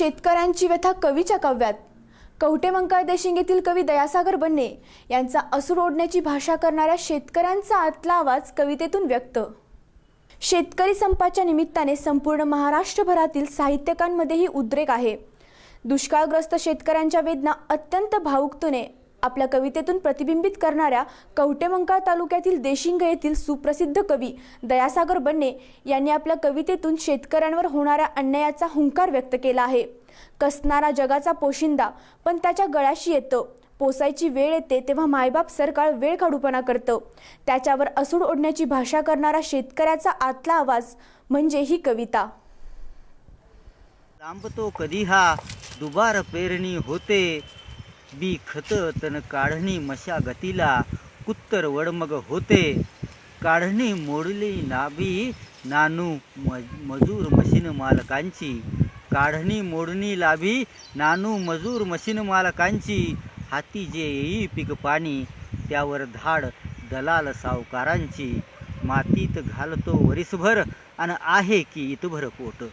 शेतकऱ्यांची व्यथा कवीच्या काव्यात. कवटे मंकाळ देशिंग येथील कवी दयासागर बन्ने यांचा असूर ओढण्याची भाषा करणाऱ्या शेतकऱ्यांचा आतला आवाज कवितेतून व्यक्त. शेतकरी संपाच्या निमित्ताने संपूर्ण महाराष्ट्रभरातील साहित्यकांमध्येही उद्रेक आहे. दुष्काळग्रस्त शेतकऱ्यांच्या वेदना अत्यंत भावुकतेने आपल्या कवितेतून प्रतिबिंबित करणाऱ्या कवटेमंकाळ तालुक्यातील देशिंग येथील सुप्रसिद्ध कवी दयासागर बन्ने यांनी आपल्या कवितेतून शेतकऱ्यांवर होणाऱ्या अन्यायाचा हुंकार व्यक्त केला आहे. कसणारा जगाचा पोशिंदा पण त्याच्या गळ्याशी येतं. पोसायची वेळ येते तेव्हा मायबाप सरकार वेळ काढूपणा करतं. त्याच्यावर असूड ओढण्याची भाषा करणारा शेतकऱ्याचा आतला आवाज म्हणजे ही कविता. लांबतो कधी हा दुबार पेरणी होते. बी खत तन काढणी मशागतीला कुत्तर वडमग होते. काढणी मोडली नाबी नानू मज मजूर मशीन मालकांची. काढणी मोडणी लाभी नानू मजूर मशीन मालकांची. हाती जे येई पीक पाणी त्यावर धाड दलाल सावकारांची. मातीत घालतो वरीसभर आणि आहे की इतभर पोट.